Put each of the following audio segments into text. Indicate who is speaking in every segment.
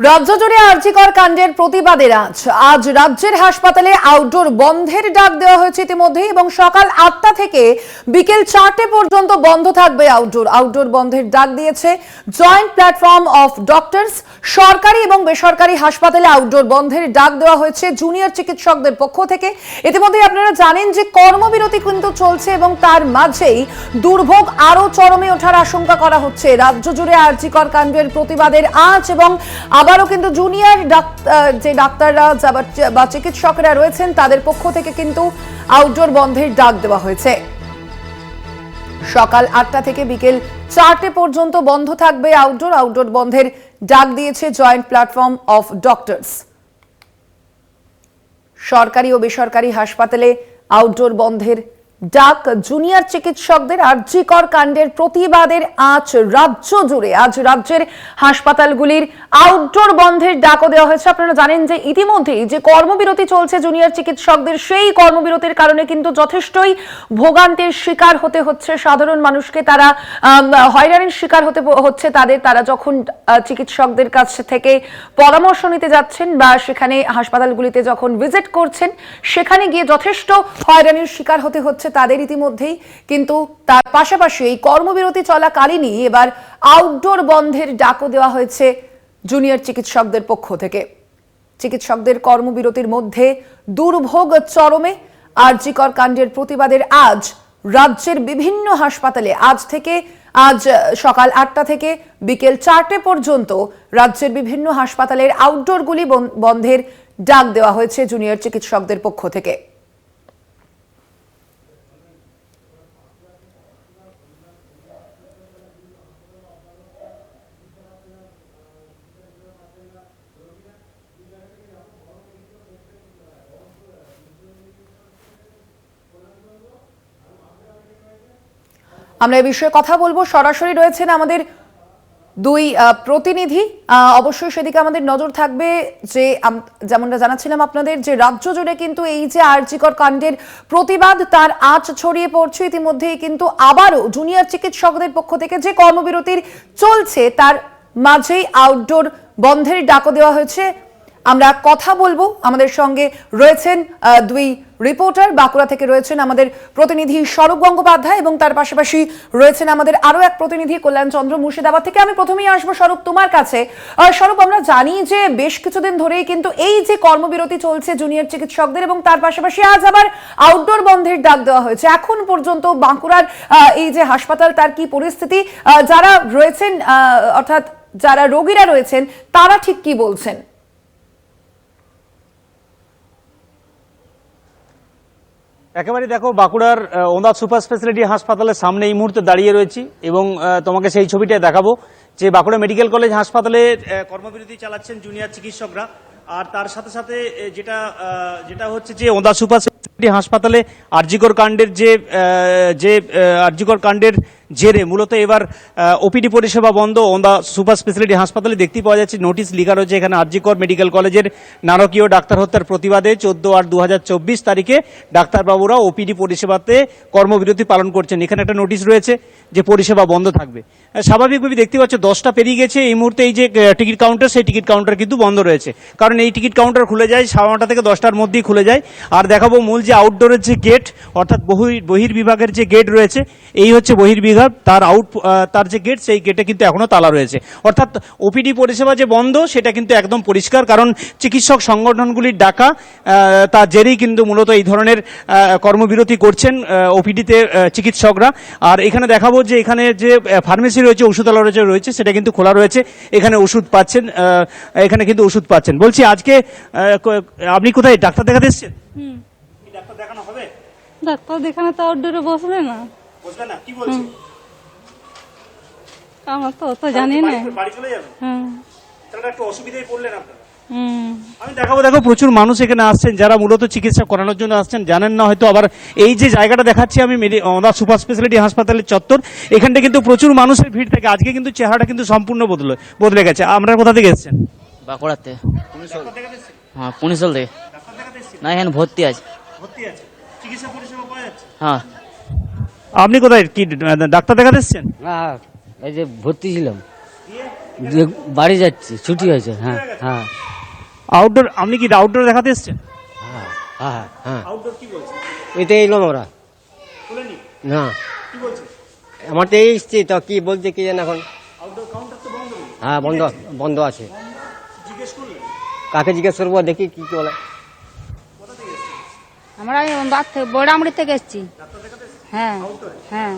Speaker 1: রাজ্য জুড়ে আর্জিকর কাণ্ডের প্রতিবাদের আজ আজ রাজ্যের হাসপাতালে আউটডোর বন্ধের ডাক দেওয়া হয়েছে ইতিমধ্যেই এবং সকাল আটটা থেকে বিকেল চারটে পর্যন্ত বন্ধ থাকবে আউটডোর আউটডোর বন্ধের ডাক দিয়েছে জয়েন্ট প্ল্যাটফর্ম অফ ডক্টরস সরকারি এবং বেসরকারি হাসপাতালে আউটডোর বন্ধের ডাক দেওয়া হয়েছে জুনিয়র চিকিৎসকদের পক্ষ থেকে। ইতিমধ্যেই আপনারা জানেন যে কর্মবিরতি কিন্তু চলছে এবং তার মাঝেই দুর্ভোগ আরও চরমে ওঠার আশঙ্কা করা হচ্ছে। রাজ্য জুড়ে আর্জিকর কাণ্ডের প্রতিবাদের আজ এবং আবারও কিন্তু জুনিয়র যে ডাক্তাররা বা চিকিৎসকরা রয়েছেন, তাদের পক্ষ থেকে কিন্তু আউটডোর বন্ধের ডাক দেওয়া হয়েছে। সকাল আটটা থেকে বিকেল চারটে পর্যন্ত বন্ধ থাকবে আউটডোর আউটডোর বন্ধের ডাক দিয়েছে জয়েন্ট প্ল্যাটফর্ম অফ ডক্টরস সরকারি ও বেসরকারি হাসপাতালে আউটডোর বন্ধের ডাক জুনিয়র চিকিৎসকদের আর্যিকর কাণ্ডের প্রতিবাদের আজ রাজ্য জুড়ে। আজ রাজ্যের হাসপাতালগুলির আউটডোর বন্ধের ডাকও দেওয়া হয়েছে। আপনারা জানেন যে ইতিমধ্যেই যে কর্মবিরতি চলছে জুনিয়র চিকিৎসকদের, সেই কর্মবিরতির কারণে কিন্তু যথেষ্টই ভোগান্তির শিকার হতে হচ্ছে। সাধারণ মানুষকে তারা হয়রানির শিকার হতে হচ্ছে তাদের। তারা যখন চিকিৎসকদের কাছ থেকে পরামর্শ নিতে যাচ্ছেন বা সেখানে হাসপাতালগুলিতে যখন ভিজিট করছেন, সেখানে গিয়ে যথেষ্ট হয়রানির শিকার হতে হচ্ছে। তাদের ইতিমধ্যেই, কিন্তু তার পাশাপাশি এই কর্মবিরতি চলাকালীনই এবার আউটডোর বন্ধের ডাকও দেওয়া হয়েছে জুনিয়র চিকিৎসকদের পক্ষ থেকে। চিকিৎসকদের কর্মবিরতির মধ্যে দুর্ভোগ চরমে আরজিকর কাণ্ডের প্রতিবাদের আজ রাজ্যের বিভিন্ন হাসপাতালে, আজ থেকে, আজ সকাল আটটা থেকে বিকেল চারটে পর্যন্ত রাজ্যের বিভিন্ন হাসপাতালের আউটডোরগুলি বন- বন্ধের ডাক দেওয়া হয়েছে জুনিয়র চিকিৎসকদের পক্ষ থেকে। আমরা এ বিষয়ে কথা বলব। সরাসরি রয়েছেন আমাদের দুই প্রতিনিধি। অবশ্যই সেদিকে আমাদের নজর থাকবে যে যেমনটা জানাচ্ছিলাম আপনাদের, যে রাজ্য জুড়ে কিন্তু এই যে আর্জিকর কাণ্ডের প্রতিবাদ তার আঁচ ছড়িয়ে পড়ছে। ইতিমধ্যেই কিন্তু আবারও জুনিয়র চিকিৎসকদের পক্ষ থেকে যে কর্মবিরতির চলছে, তার মাঝেই আউটডোর বন্ধের ডাকও দেওয়া হয়েছে। আমরা কথা বলব। আমাদের সঙ্গে রয়েছেন দুই রিপোর্টার। বাঁকুড়া থেকে রয়েছেন আমাদের প্রতিনিধি স্বরূপ গঙ্গোপাধ্যায় এবং তার পাশাপাশি রয়েছেন আমাদের আরও এক প্রতিনিধি কল্যাণ চন্দ্র মুর্শিদাবাদ থেকে। আমি প্রথমেই আসব স্বরূপ, তোমার কাছে। স্বরূপ, আমরা জানি যে বেশ কিছুদিন ধরেই কিন্তু এই যে কর্মবিরতি চলছে জুনিয়র চিকিৎসকদের এবং তার পাশাপাশি আজ আবার আউটডোর বন্ধের ডাক দেওয়া হয়েছে। এখন পর্যন্ত বাঁকুড়ার এই যে হাসপাতাল, তার কি পরিস্থিতি? যারা রয়েছেন অর্থাৎ যারা রোগীরা রয়েছেন, তারা ঠিক কি বলছেন?
Speaker 2: একেবারে দেখো বাঁকুড়ার ওন্দা সুপার স্পেশালিটি হাসপাতালের সামনে এই মুহূর্তে দাঁড়িয়ে রয়েছি এবং তোমাকে সেই ছবিটা দেখাবো যে বাঁকুড়া মেডিকেল কলেজ হাসপাতালে কর্মবিরতি চালাচ্ছেন জুনিয়র চিকিৎসকরা। আর তার সাথে সাথে যেটা যেটা হচ্ছে যে ওন্দা সুপার স্পেশালিটি হাসপাতালে আরজিকর কাণ্ডের যে যে আরজিকর কাণ্ডের জেরে। মূলত এবার ওপিডি পরিষেবা বন্ধ ওন্দা সুপার স্পেশালিটি হাসপাতালে দেখতে পাওয়া যাচ্ছে, নোটিশ লেখা রয়েছে এখানে আরজিকর মেডিকেল কলেজের নারকীয় ডাক্তার হত্যার প্রতিবাদে চোদ্দ আট দু তারিখে ডাক্তারবাবুরা ওপিডি পরিষেবাতে কর্মবিরতি পালন করছেন। এখানে একটা নোটিশ রয়েছে যে পরিষেবা বন্ধ থাকবে। স্বাভাবিকভাবে দেখতে পাচ্ছ, দশটা পেরিয়ে গেছে। এই মুহূর্তে এই যে টিকিট কাউন্টার, সেই টিকিট কাউন্টার কিন্তু বন্ধ রয়েছে। কারণ এই টিকিট কাউন্টার খুলে যায় সাড়ে নটা থেকে দশটার মধ্যেই খুলে যায়। আর দেখাবো মূল যে আউটডোরের যে গেট অর্থাৎ বহির, বহির্বিভাগের যে গেট রয়েছে, এই হচ্ছে বহির্বিভাগ তার আউট তার যে গেট সেই গেটে কিন্তু এখনও তালা রয়েছে। অর্থাৎ ওপিডি পরিষেবা যে বন্ধ সেটা কিন্তু একদম পরিষ্কার কারণ চিকিৎসক সংগঠনগুলির ডাকা তার জেরেই কিন্তু মূলত এই ধরনের কর্মবিরতি করছেন ওপিডিতে চিকিৎসকরা। আর এখানে দেখাবো যে এখানে যে ফার্মেসি রয়েছে ওষুধালয় রয়েছে রয়েছে সেটা কিন্তু খোলা রয়েছে। এখানে ওষুধ পাচ্ছেন এখানে কিন্তু ওষুধ পাচ্ছেন। বলছি আজকে আপনি কোথায়? ডাক্তার দেখাতে এসেছেন? ডাক্তার দেখানো হবে?
Speaker 3: ডাক্তার দেখানে তো আউটডোরে বসবে না।
Speaker 2: বুঝবে না? কি বলছি
Speaker 3: আমার তো অত জানি না।
Speaker 2: বাড়ি চলে
Speaker 3: হুম।
Speaker 2: তাহলে একটু অসুবিধায় পড়লেন আপনারা। আমি দেখাবো দেখো প্রচুর মানুষ এখানে আসছেন যারা মূলত চিকিৎসা করানোর জন্য আসছেন। জানেন না হয়তো আবার এই যে জায়গাটা দেখাচ্ছি আমি মেডি- ওনার সুপার স্পেশালিটি হাসপাতালের চত্বর। এখানটা কিন্তু প্রচুর মানুষের ভিড় থাকে। আজকে কিন্তু চেহারাটা কিন্তু সম্পূর্ণ বদলে বদলে গেছে। আমরা কোথা থেকে এসেছেন?
Speaker 4: বাঁকুড়াতে। হ্যাঁ পুনিশল থেকে। না এখানে ভর্তি আছে।
Speaker 2: ভর্তি আছে। চিকিৎসা পরিষেবা পাওয়া যাচ্ছে?
Speaker 4: হ্যাঁ।
Speaker 2: আপনি কোথায়? কি ডাক্তার দেখাতে এসেছেন?
Speaker 5: হ্যাঁ। এই যে ভর্তি ছিলাম। যে- বাড়ি যাচ্ছি ছুটি হয়েছে হ্যাঁ হ্যাঁ।
Speaker 2: আউটডোর আপনি কি আউটডোর দেখাতে এসছেন?
Speaker 6: হ্যাঁ হ্যাঁ হ্যাঁ।
Speaker 2: আউটডোর কি বলছে
Speaker 6: এতে এলাম ওরা না।
Speaker 2: কি বলছে
Speaker 6: আমার তো এই এসছি তো কি বলছে কি জানি এখন।
Speaker 2: আউটডোর কাউন্টার তো বন্ধ
Speaker 6: হ্যাঁ বন্ধ বন্ধ আছে।
Speaker 2: জিজ্ঞেস করলেন?
Speaker 6: কাকে জিজ্ঞেস করব দেখি কি কি বলে
Speaker 7: আমরা এই বাদ থেকে বড়ামুড়ি থেকে এসেছি হ্যাঁ হ্যাঁ।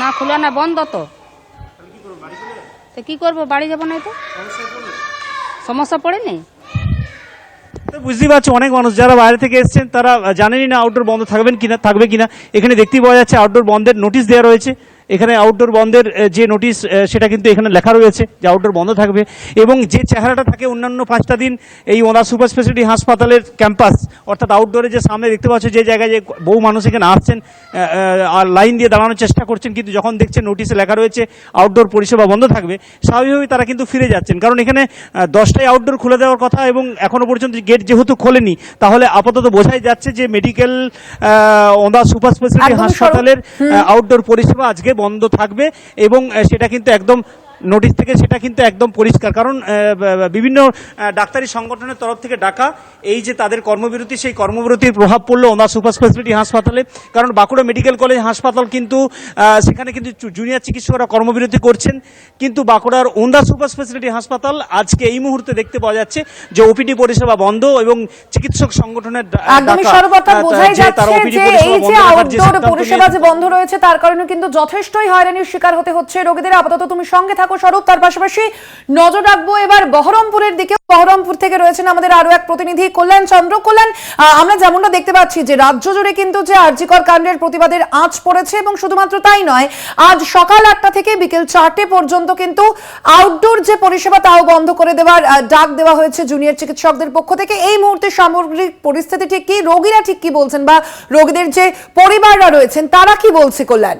Speaker 7: না খোলা না বন্ধ তো। তো কি করব বাড়ি যাব না তো? সমস্যা পড়েনি?
Speaker 2: তো বুঝতেই পারছ অনেক মানুষ যারা বাইরে থেকে এসছেন তারা জানেনই না আউটডোর বন্ধ থাকবেন কিনা থাকবে কিনা। এখানে দেখতেই পাওয়া যাচ্ছে আউটডোর বন্ধের নোটিশ দেওয়া রয়েছে। এখানে আউটডোর বন্ধের যে নোটিশ সেটা কিন্তু এখানে লেখা রয়েছে যে আউটডোর বন্ধ থাকবে এবং যে চেহারাটা থাকে অন্যান্য পাঁচটা দিন এই ওদা সুপার স্পেশালিটি হাসপাতালের ক্যাম্পাস অর্থাৎ আউটডোরে যে সামনে দেখতে পাচ্ছ যে জায়গায় যে বহু মানুষ এখানে আসছেন আর লাইন দিয়ে দাঁড়ানোর চেষ্টা করছেন কিন্তু যখন দেখছেন নোটিশে লেখা রয়েছে আউটডোর পরিষেবা বন্ধ থাকবে স্বাভাবিকভাবেই তারা কিন্তু ফিরে যাচ্ছেন। কারণ এখানে দশটায় আউটডোর খুলে দেওয়ার কথা এবং এখনও পর্যন্ত গেট যেহেতু খোলেনি তাহলে আপাতত বোঝাই যাচ্ছে যে মেডিকেল ওদা সুপার স্পেশালিটি হাসপাতালের আউটডোর পরিষেবা আজকে বন্ধ থাকবে এবং সেটা কিন্তু একদম নোটিশ থেকে সেটা কিন্তু একদম পরিষ্কার। কারণ বিভিন্ন ডাক্তারি সংগঠনের তরফ থেকে ডাকা এই যে তাদের কর্মবিরতি সেই কর্মবিরতির প্রভাব পড়ল ওনা সুপার স্পেশালিটি হাসপাতালে। কারণ বাঁকুড়া মেডিকেল কলেজ হাসপাতাল কিন্তু সেখানে কিন্তু জুনিয়র চিকিৎসকরা কর্মবিরতি করছেন। কিন্তু বাঁকুড়ার ওন্দা সুপার স্পেশালিটি হাসপাতাল আজকে এই মুহূর্তে দেখতে পাওয়া যাচ্ছে যে ওপিডি পরিষেবা বন্ধ এবং চিকিৎসক সংগঠনের পরিষেবা
Speaker 1: যে বন্ধ রয়েছে তার কারণে কিন্তু যথেষ্টই হয়রানির শিকার হতে হচ্ছে রোগীদের। আপাতত তুমি সঙ্গে থাকো। স্বরূপ, তার পাশাপাশি নজর রাখব এবার বহরমপুরের দিকে। বহরমপুর থেকে রয়েছেন আমাদের আরও এক প্রতিনিধি, কল্যাণ চন্দ্র। কল্যাণ আমরা যেমনটা দেখতে পাচ্ছি যে রাজ্য জুড়ে কিন্তু যে আরজিকর কাণ্ডের প্রতিবাদের আঁচ পড়েছে এবং শুধুমাত্র তাই নয়, আজ সকাল আটটা থেকে বিকেল চারটে পর্যন্ত কিন্তু আউটডোর যে পরিষেবা তাও বন্ধ করে দেওয়ার ডাক দেওয়া হয়েছে জুনিয়র চিকিৎসকদের পক্ষ থেকে। এই মুহূর্তে সামগ্রিক পরিস্থিতি ঠিক কি? রোগীরা ঠিক কি বলছেন বা রোগীদের যে পরিবাররা রয়েছেন, তারা কি বলছে কল্যাণ?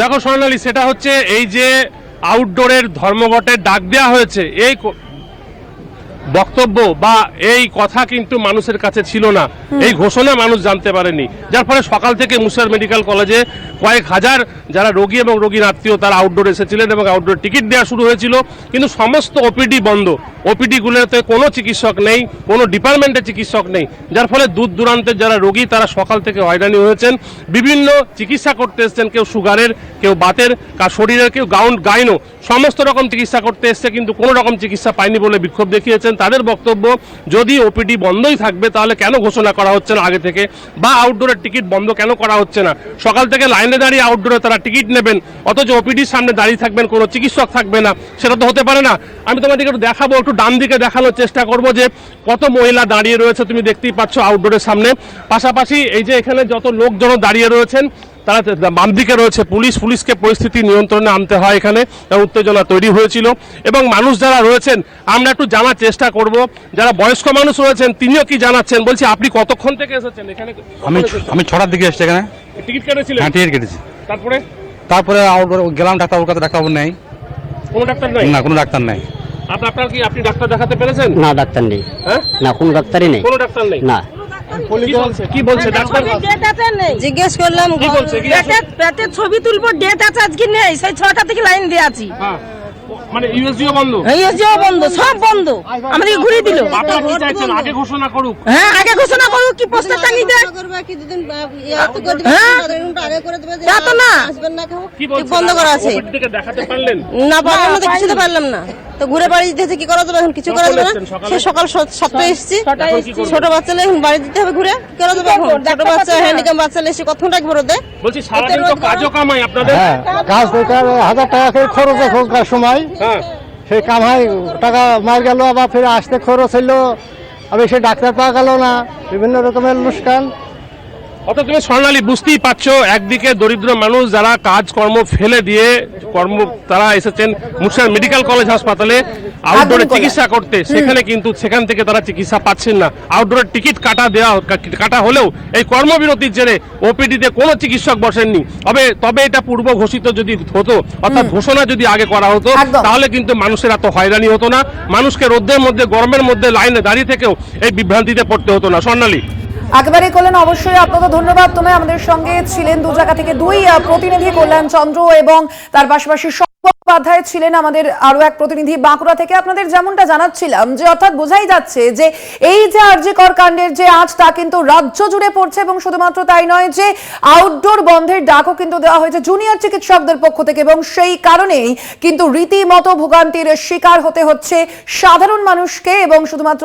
Speaker 8: দেখো সোনালি সেটা হচ্ছে এই যে আউটডোরের ধর্মঘটের ডাক দেওয়া হয়েছে। এই বক্তব্য বা এই কথা কিন্তু মানুষের কাছে ছিল না। এই ঘোষণা মানুষ জানতে পারেনি। যার ফলে সকাল থেকে মুসার মেডিকেল কলেজে কয়েক হাজার যারা রোগী এবং রোগীর আত্মীয় তারা আউটডোর এসেছিলেন এবং আউটডোর টিকিট দেওয়া শুরু হয়েছিল। কিন্তু সমস্ত ওপিডি বন্ধ। ওপিডিগুলোতে কোনো চিকিৎসক নেই কোনো ডিপার্টমেন্টে চিকিৎসক নেই। যার ফলে দূর দূরান্তের যারা রোগী তারা সকাল থেকে হয়রানি হয়েছেন। বিভিন্ন চিকিৎসা করতে এসছেন কেউ সুগারের কেউ বাতের কার শরীরের কেউ গাউন গাইনো সমস্ত রকম চিকিৎসা করতে এসছে কিন্তু কোনো রকম চিকিৎসা পায়নি বলে বিক্ষোভ দেখিয়েছেন। তাদের বক্তব্য, যদি ওপিডি বন্ধই থাকবে, তাহলে কেন ঘোষণা করা হচ্ছে না আগে থেকে? বা আউটডোরের টিকিট বন্ধ কেন করা হচ্ছে না? সকাল থেকে লাইনে দাঁড়িয়ে আউটডোরে তারা টিকিট নেবেন, অথচ ওপিডির সামনে দাঁড়িয়ে থাকবেন, কোনো চিকিৎসক থাকবে না। সেটা তো হতে পারে না। আমি তোমাদেরকে একটু দেখাবো, একটু ডান দিকে দেখানোর চেষ্টা করব যে কত মহিলা দাঁড়িয়ে রয়েছে, তুমি দেখতেই পাচ্ছ আউটডোরের সামনে। পাশাপাশি এই যে এখানে যত লোকজন দাঁড়িয়ে রয়েছেন তারা বাম দিকে রয়েছে পুলিশ। পুলিশকে পরিস্থিতি নিয়ন্ত্রণে আনতে হয় এখানে। উত্তেজনা তৈরি হয়েছিল। এবং মানুষ যারা রয়েছেন আমরা একটু জানার চেষ্টা করব। যারা বয়স্ক মানুষ রয়েছেন তিনিও কি জানাচ্ছেন? বলছি আপনি কতক্ষণ থেকে এসেছেন এখানে?
Speaker 9: আমি আমি ছটার দিকে এসেছি এখানে।
Speaker 8: টিকিট কেটেছিলেন?
Speaker 9: হ্যাঁ টিকিট কেটেছি।
Speaker 8: তারপরে?
Speaker 9: তারপরে আউটডোর গেলাম ডাক্তার ওর কাছে ডাক্তারবাবু নেই।
Speaker 8: কোনো ডাক্তার নাই?
Speaker 9: না কোনো ডাক্তার নেই।
Speaker 8: আপনার আপনার কি আপনি ডাক্তার দেখাতে পেরেছেন?
Speaker 5: না ডাক্তার নেই।
Speaker 8: হ্যাঁ?
Speaker 5: না কোনো ডাক্তারই নেই।
Speaker 8: কোনো ডাক্তার নেই?
Speaker 5: না।
Speaker 8: কি বলছে? ডাক্তার
Speaker 10: জিজ্ঞেস করলাম ছবি তুলবো ডেট আছে আজকে নেই। সেই ছটা থেকে লাইন দিয়ে আছি।
Speaker 8: হ্যাঁ। মানে ইউএসজিও বন্ধ?
Speaker 10: সব বন্ধ। আমাদেরকে ঘুরিয়ে দিল।
Speaker 8: আপনারা কি চাইছেন? আগে ঘোষণা করুক।
Speaker 10: হ্যাঁ আগে ঘোষণা করুক কি পোস্টার টাঙিয়ে দেয় হ্যাঁ। তা তো না।
Speaker 8: কি
Speaker 10: বন্ধ করা আছে।
Speaker 8: দেখাতে পারলেন?
Speaker 10: না পারলাম না তো কিছুতে পারলাম না। তো ঘুরে বাড়ি দিতে কি করা যাবে এখন কিছু করা যাবে না। সে সকাল সাতটায় এসছি? ছোট বাচ্চা এখন বাড়ি দিতে হবে ঘুরে। কি করা যাবে এখন? ছোট বাচ্চা হ্যান্ডিক্যাম বাচ্চা এসে কতক্ষণ রাখব রোদে?
Speaker 8: বলছি সারাদিন তো কাজও কামাই আপনাদের?
Speaker 6: হ্যাঁ কাজ হাজার টাকা করে খরচ এখনকার সময়?
Speaker 8: হ্যাঁ।
Speaker 6: সেই কামাই টাকা মার গেল আবার ফিরে আসতে খরচ হইল আবার সে ডাক্তার পাওয়া গেল না। বিভিন্ন রকমের অনুষ্ঠান
Speaker 8: অত তুমি স্বর্ণালী বুঝতেই পারছ একদিকে দরিদ্র মানুষ যারা কাজকর্ম ফেলে দিয়ে কর্ম তারা এসেছেন মুর্শিদাবাদ মেডিকেল কলেজ হাসপাতালে আউটডোরে চিকিৎসা করতে। সেখানে কিন্তু সেখান থেকে তারা চিকিৎসা পাচ্ছেন না। আউটডোরের টিকিট কাটা দেওয়া কাটা হলেও এই কর্মবিরতির জেরে ওপিডিতে কোনো চিকিৎসক বসেননি। তবে তবে এটা পূর্ব ঘোষিত যদি হতো অর্থাৎ ঘোষণা যদি আগে করা হতো তাহলে কিন্তু মানুষের এত হয়রানি হতো না। মানুষকে রোদ্রের মধ্যে গরমের মধ্যে লাইনে দাঁড়িয়ে থেকেও এই বিভ্রান্তিতে পড়তে হতো না। স্বর্ণালী।
Speaker 1: একেবারে কল্যাণ অবশ্যই আপনাকে ধন্যবাদ। তুমি আমাদের সঙ্গে ছিলেন দু জায়গা থেকে দুই প্রতিনিধি কল্যাণ চন্দ্র এবং তার পাশাপাশি উপাধ্যায় ছিলেন আমাদের আরও এক প্রতিনিধি বাঁকুড়া থেকে। আপনাদের যেমনটা জানাচ্ছিলাম যে, অর্থাৎ বোঝাই যাচ্ছে যে, এই যে কাণ্ডের যে আজ তা কিন্তু রাজ্য জুড়ে পড়ছে এবং শুধুমাত্র তাই নয় যে আউটডোর বন্ধের ডাকও কিন্তু দেওয়া হয়েছে জুনিয়র চিকিৎসকদের পক্ষ থেকে এবং সেই কারণেই কিন্তু রীতিমতো ভোগান্তির শিকার হতে হচ্ছে সাধারণ মানুষকে এবং শুধুমাত্র